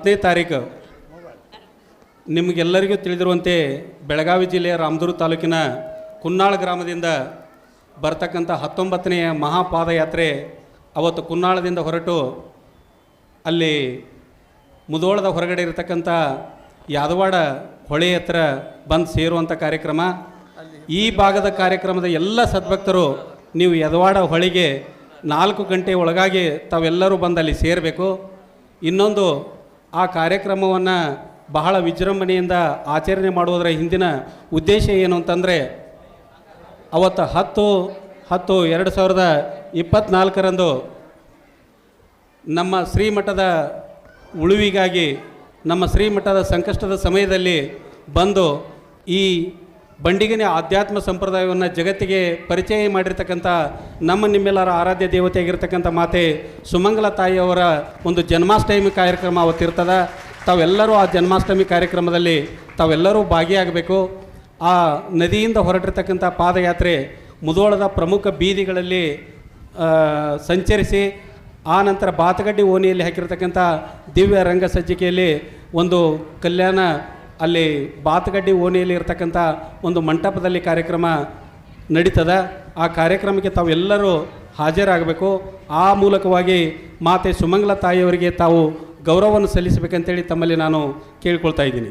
ಹತ್ತನೇ ತಾರೀಕು ನಿಮಗೆಲ್ಲರಿಗೂ ತಿಳಿದಿರುವಂತೆ ಬೆಳಗಾವಿ ಜಿಲ್ಲೆಯ ರಾಮದುರ್ಗ ತಾಲೂಕಿನ ಕುನ್ನಾಳ ಗ್ರಾಮದಿಂದ ಬರ್ತಕ್ಕಂಥ ಹತ್ತೊಂಬತ್ತನೆಯ ಮಹಾಪಾದಯಾತ್ರೆ ಅವತ್ತು ಕುನ್ನಾಳದಿಂದ ಹೊರಟು ಅಲ್ಲಿ ಮುದೋಳದ ಹೊರಗಡೆ ಇರತಕ್ಕಂಥ ಯಾದವಾಡ ಹೊಳೆ ಹತ್ರ ಬಂದು ಸೇರುವಂಥ ಕಾರ್ಯಕ್ರಮ. ಈ ಭಾಗದ ಕಾರ್ಯಕ್ರಮದ ಎಲ್ಲ ಸದ್ಭಕ್ತರು ನೀವು ಯದವಾಡ ಹೊಳೆಗೆ ನಾಲ್ಕು ಗಂಟೆ ಒಳಗಾಗಿ ತಾವೆಲ್ಲರೂ ಬಂದು ಅಲ್ಲಿ ಸೇರಬೇಕು. ಇನ್ನೊಂದು ಆ ಕಾರ್ಯಕ್ರಮವನ್ನು ಬಹಳ ವಿಜೃಂಭಣೆಯಿಂದ ಆಚರಣೆ ಮಾಡುವುದರ ಹಿಂದಿನ ಉದ್ದೇಶ ಏನು ಅಂತಂದರೆ, ಅವತ್ತು ಹತ್ತು ಹತ್ತು ಎರಡು ಸಾವಿರದ ಇಪ್ಪತ್ತ್ನಾಲ್ಕರಂದು ನಮ್ಮ ಶ್ರೀಮಠದ ಉಳುವಿಗಾಗಿ, ನಮ್ಮ ಶ್ರೀಮಠದ ಸಂಕಷ್ಟದ ಸಮಯದಲ್ಲಿ ಬಂದು ಈ ಬಂಡಿಗೆನೆ ಆಧ್ಯಾತ್ಮ ಸಂಪ್ರದಾಯವನ್ನು ಜಗತ್ತಿಗೆ ಪರಿಚಯ ಮಾಡಿರ್ತಕ್ಕಂಥ ನಮ್ಮ ನಿಮ್ಮೆಲ್ಲರ ಆರಾಧ್ಯ ದೇವತೆಯಾಗಿರ್ತಕ್ಕಂಥ ಮಾತೆ ಸುಮಂಗಲ ತಾಯಿಯವರ ಒಂದು ಜನ್ಮಾಷ್ಟಮಿ ಕಾರ್ಯಕ್ರಮ ಅವತ್ತಿರ್ತದೆ. ತಾವೆಲ್ಲರೂ ಆ ಜನ್ಮಾಷ್ಟಮಿ ಕಾರ್ಯಕ್ರಮದಲ್ಲಿ ತಾವೆಲ್ಲರೂ ಭಾಗಿಯಾಗಬೇಕು. ಆ ನದಿಯಿಂದ ಹೊರಟಿರ್ತಕ್ಕಂಥ ಪಾದಯಾತ್ರೆ ಮುದೋಳದ ಪ್ರಮುಖ ಬೀದಿಗಳಲ್ಲಿ ಸಂಚರಿಸಿ, ಆ ನಂತರ ಬಾತಗಡ್ಡಿ ಓಣಿಯಲ್ಲಿ ಹಾಕಿರ್ತಕ್ಕಂಥ ದಿವ್ಯ ರಂಗ ಸಜ್ಜಿಕೆಯಲ್ಲಿ ಒಂದು ಕಲ್ಯಾಣ ಅಲ್ಲಿ ಬಾತಗಡ್ಡಿ ಓಣಿಯಲ್ಲಿ ಇರತಕ್ಕಂಥ ಒಂದು ಮಂಟಪದಲ್ಲಿ ಕಾರ್ಯಕ್ರಮ ನಡೀತದೆ. ಆ ಕಾರ್ಯಕ್ರಮಕ್ಕೆ ತಾವೆಲ್ಲರೂ ಹಾಜರಾಗಬೇಕು. ಆ ಮೂಲಕವಾಗಿ ಮಾತೆ ಸುಮಂಗಲ ತಾಯಿಯವರಿಗೆ ತಾವು ಗೌರವವನ್ನು ಸಲ್ಲಿಸಬೇಕಂತೇಳಿ ತಮ್ಮಲ್ಲಿ ನಾನು ಕೇಳ್ಕೊಳ್ತಾ ಇದ್ದೀನಿ.